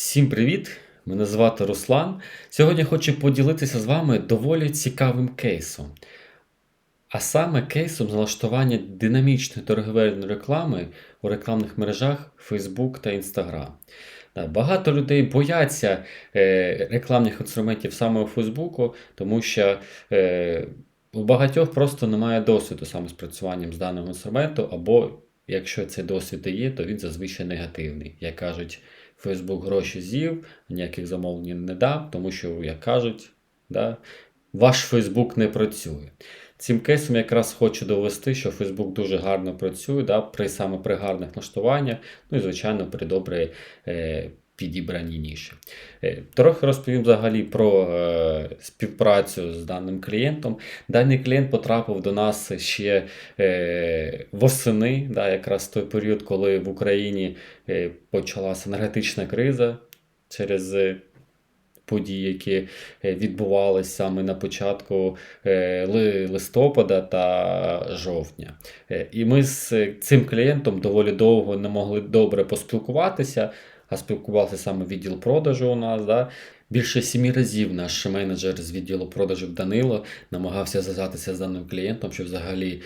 Всім привіт! Мене звати Руслан. Сьогодні хочу поділитися з вами доволі цікавим кейсом. А саме кейсом з налаштування динамічної торговельної реклами у рекламних мережах Facebook та Instagram. Багато людей бояться е, рекламних інструментів саме у Facebook, тому що е, у багатьох просто немає досвіду саме з працюванням з даним інструментом, або якщо цей досвід і є, то він зазвичай негативний. Як кажуть, Facebook гроші з'їв, ніяких замовлень не дав, тому що, як кажуть, да, ваш Фейсбук не працює. Цим кейсом якраз хочу довести, що Facebook дуже гарно працює, да, при саме при гарних налаштуваннях, ну і, звичайно, при добрій е, підібраній ніші. Е, трохи розповім взагалі про е, співпрацю з даним клієнтом. Даний клієнт потрапив до нас ще е, восени, да, якраз той період, коли в Україні е, почалася енергетична криза через. е, Події, які е, відбувалися саме на початку листопада та жовтня. І ми з цим клієнтом доволі довго не могли добре поспілкуватися, а спілкувався саме відділ продажу у нас. Да? Більше сімі разів наш менеджер з відділу продажів Данило намагався зв'язатися з даним клієнтом, щоб взагалі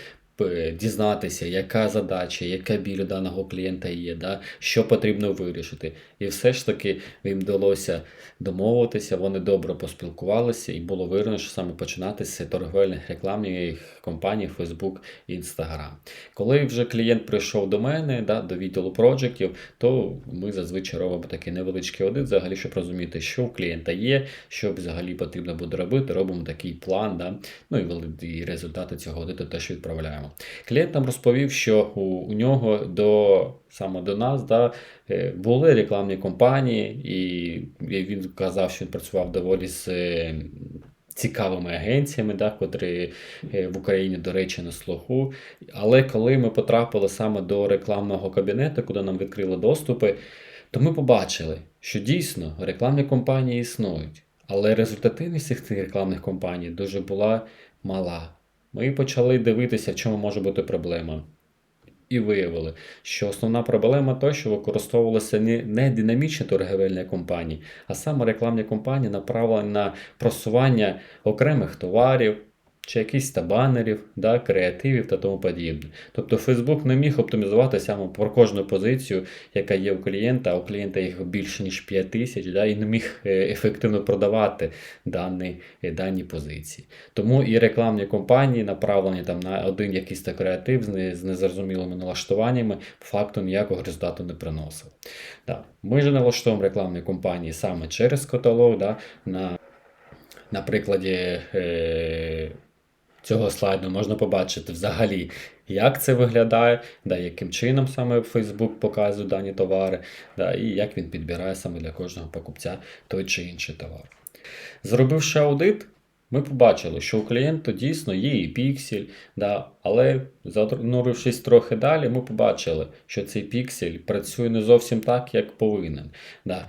дізнатися, яка задача, яка біль у даного клієнта є, да? що потрібно вирішити. І все ж таки їм вдалося домовитися, вони добре поспілкувалися, і було вирішено, що саме починати з торговельних рекламних компаній Facebook і Instagram. Коли вже клієнт прийшов до мене, да, до відділу проджектів, то ми зазвичай робимо такий невеличкий аудит, взагалі, щоб розуміти, що у клієнта є, що взагалі потрібно буде робити. Робимо такий план, да, ну і результати цього аудиту теж відправляємо. Клієнт нам розповів, що у, у нього до саме до нас да, е, були рекламні компанії, і він казав, що він працював доволі з. е, Цікавими агенціями, да, котрі е, в Україні, до речі, на слуху. Але коли ми потрапили саме до рекламного кабінету, куди нам відкрили доступи, то ми побачили, що дійсно рекламні компанії існують, але результативність цих рекламних компаній дуже була мала. Ми почали дивитися, в чому може бути проблема. І виявили, що основна проблема то, що використовувалися не, динамічні торговельні компанії, а саме рекламні компанії направлені на просування окремих товарів чи якісь та банерів, да, креативів та тому подібне. Тобто Facebook не міг оптимізувати саме про кожну позицію, яка є у клієнта, а у клієнта їх більше ніж 5 тисяч, да, і не міг е, ефективно продавати дані, е, дані позиції. Тому і рекламні компанії направлені там на один якийсь та креатив з, не, з незрозумілими налаштуваннями, факту ніякого результату не приносив. Да. Ми ж налаштовуємо рекламні компанії саме через каталог, да, на, на прикладі. Е, Цього слайду можна побачити взагалі, як це виглядає, да, яким чином саме Facebook показує дані товари, да, і як він підбирає саме для кожного покупця той чи інший товар. Зробивши аудит, ми побачили, що у клієнта дійсно є і піксель, да, але занурившись трохи далі, ми побачили, що цей піксель працює не зовсім так, як повинен. Да.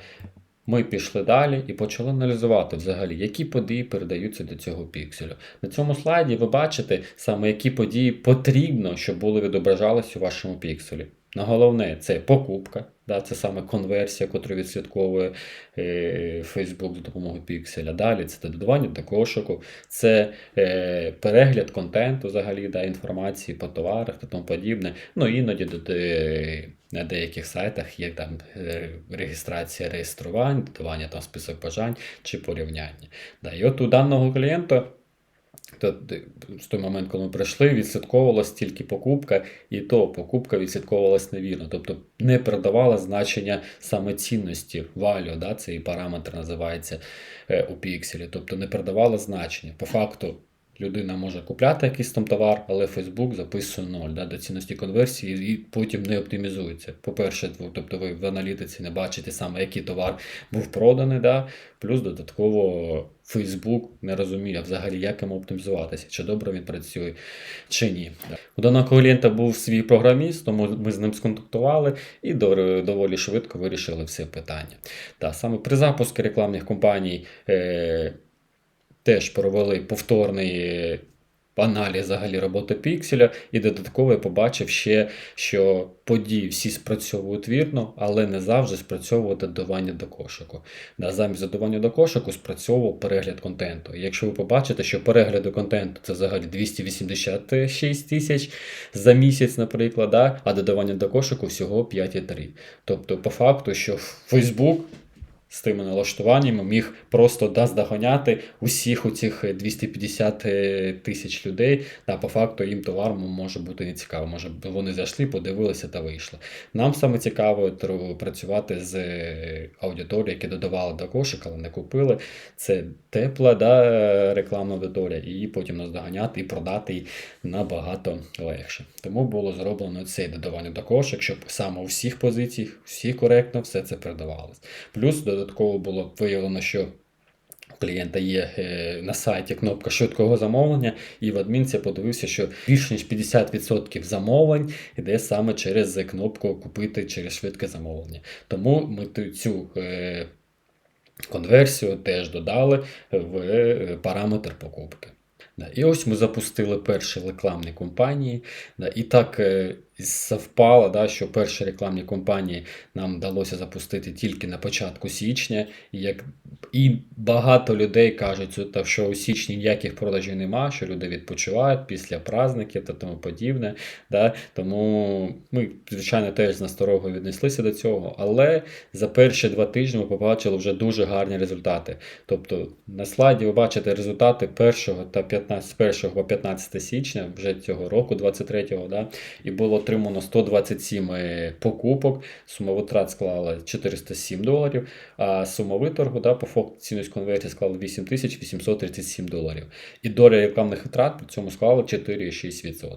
Ми пішли далі і почали аналізувати взагалі, які події передаються до цього пікселю. На цьому слайді ви бачите саме, які події потрібно, щоб були відображалися у вашому пікселі. На головне це покупка, да, це саме конверсія, яку відслідковує е, Facebook за допомогою пікселя. Далі це додавання до кошику, це е, перегляд контенту, взагалі, да, інформації по товарах та тому подібне. Ну іноді де- на деяких сайтах є там е, реєстрація реєструвань, додавання там список бажань чи порівняння. Да, і от у даного клієнта. То в той момент, коли ми прийшли, відслідковувалась тільки покупка, і то покупка відслідковувалась невірно, тобто не передавала значення саме цінності value, да, цей параметр називається е, у пікселі, тобто не передавала значення. По факту людина може купляти якийсь там товар, але Facebook записує 0 да, до цінності конверсії і потім не оптимізується. По-перше, тобто ви в аналітиці не бачите саме, який товар був проданий, да, плюс додатково Facebook не розуміє взагалі, як йому оптимізуватися, чи добре він працює, чи ні. Да. У даного клієнта був свій програміст, тому ми з ним сконтактували і доволі швидко вирішили все питання. Та, саме при запуску рекламних компаній е, теж провели повторний аналіз взагалі роботи пікселя, і додатково я побачив ще, що події всі спрацьовують вірно, але не завжди спрацьовує додавання до кошику. Замість додавання до кошику спрацьовував перегляд контенту. Якщо ви побачите, що перегляди контенту це взагалі 286 тисяч за місяць, наприклад, а додавання до кошику всього 5,3. Тобто, по факту, що Facebook з тими налаштуваннями міг просто наздоганяти усіх у цих 250 тисяч людей. Та по факту їм товар може бути не цікаво. Може вони зайшли, подивилися та вийшли. Нам саме цікаво працювати з аудиторією, які додавали до кошика, але не купили. Це тепла да, рекламна аудиторія, і її потім наздоганяти і продати її набагато легше. Тому було зроблено це додавання до кошик, щоб саме у всіх позиціях, всі коректно все це передавалось. Плюс додатково було виявлено, що у клієнта є е, на сайті кнопка швидкого замовлення, і в адмінці подивився, що більше ніж 50% замовлень йде саме через кнопку Купити через швидке замовлення. Тому ми цю е, конверсію теж додали в е, параметр покупки. І ось ми запустили перші рекламні кампанії. І так е, совпало, да, що перші рекламні кампанії нам вдалося запустити тільки на початку січня. І, як, і багато людей кажуть, що- у січні ніяких продажів нема, що люди відпочивають після праздників та тому подібне. Да. Тому ми, звичайно, теж з насторогою віднеслися до цього. Але за перші два тижні ми побачили вже дуже гарні результати. Тобто на слайді ви бачите результати 1 та 15, з 1 по 15 січня вже цього року, 23-го, да, і було отримано 127 е, покупок. Сума витрат склала 407 доларів, а сума виторгу да, по факту цінність конверсії склала 8837 доларів. І доля рекламних витрат при цьому склала 4,6%.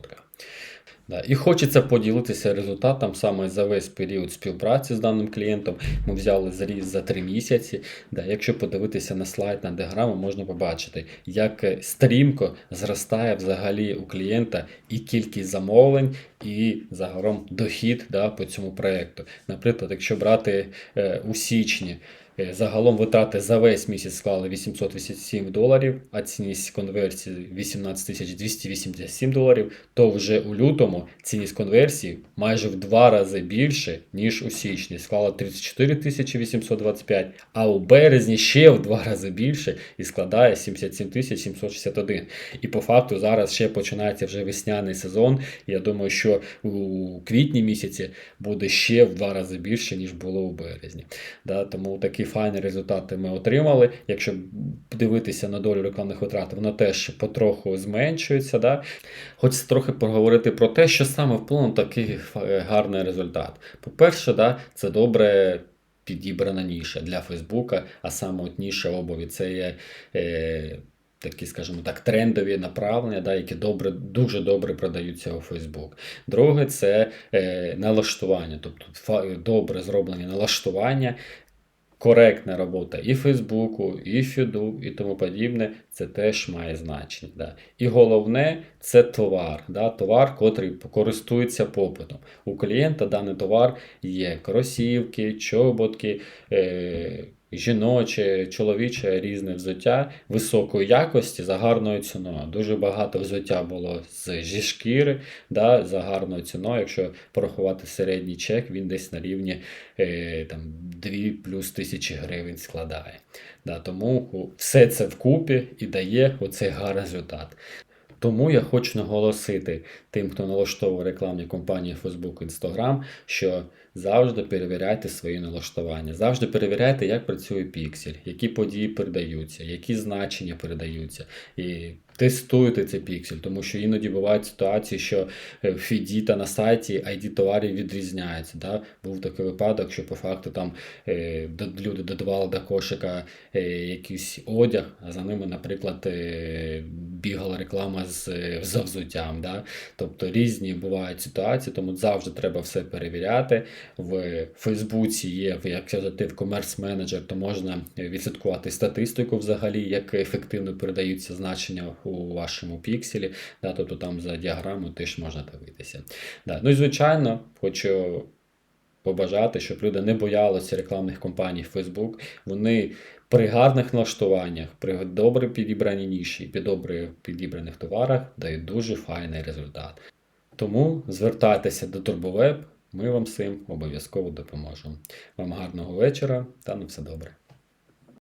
Да. І хочеться поділитися результатом саме за весь період співпраці з даним клієнтом. Ми взяли зріз за 3 місяці. Да. Якщо подивитися на слайд на діаграму, можна побачити, як е, стрімко зростає взагалі у клієнта і кількість замовлень, і загалом дохід да, по цьому проєкту. Наприклад, якщо брати е, у січні. е, Загалом витрати за весь місяць склали 887 доларів, а цінність конверсії 18 287 доларів, то вже у лютому цінність конверсії майже в два рази більше, ніж у січні. Склала 34 825, а у березні ще в два рази більше і складає 77 761. І по факту зараз ще починається вже весняний сезон. Я думаю, що у квітні місяці буде ще в два рази більше, ніж було у березні. Да, тому такі файні результати ми отримали. Якщо дивитися на долю рекламних витрат, вона теж потроху зменшується. Да. Хочеться трохи поговорити про те, що саме вплинуло на такий гарний результат. По-перше, да, це добре. Підібрана ніша для Фейсбука, а саме от ніша обуві це є е, такі, скажімо так, трендові направлення, да, які добре, дуже добре продаються у Facebook. Друге, це е, налаштування, тобто добре зроблені налаштування, коректна робота і Фейсбуку, і Фіду, і тому подібне, це теж має значення. Да. І головне це товар, да, товар, котрий користується попитом. У клієнта даний товар є кросівки, чоботки. Е- Жіноче, чоловіче різне взуття високої якості за гарною ціною. Дуже багато взуття було з зі шкіри да, за гарною ціною. Якщо порахувати середній чек, він десь на рівні е, там, 2 плюс тисячі гривень складає. Да, тому все це вкупі і дає оцей гарний результат. Тому я хочу наголосити тим, хто налаштовує рекламні кампанії Facebook, Instagram, що завжди перевіряйте свої налаштування. Завжди перевіряйте, як працює піксель, які події передаються, які значення передаються. І тестуйте цей піксель, тому що іноді бувають ситуації, що в фіді та на сайті ID товарів відрізняються. Да? Був такий випадок, що по факту там е, люди додавали до кошика е, якийсь одяг, а за ними, наприклад, е, бігала реклама з е, за взуттям. Да? Тобто різні бувають ситуації, тому завжди треба все перевіряти. В Фейсбуці є, якщо зайти в Commerce Manager, то можна відслідкувати статистику взагалі, як ефективно передаються значення у вашому пікселі. Да? Тобто там за діаграмою теж можна дивитися. Да. Ну і звичайно, хочу побажати, щоб люди не боялися рекламних кампаній Facebook. Вони при гарних налаштуваннях, при добре підібраній ніші, під добре підібраних товарах дають дуже файний результат. Тому звертайтеся до TurboWeb, ми вам цим обов'язково допоможемо. Вам гарного вечора та на все добре.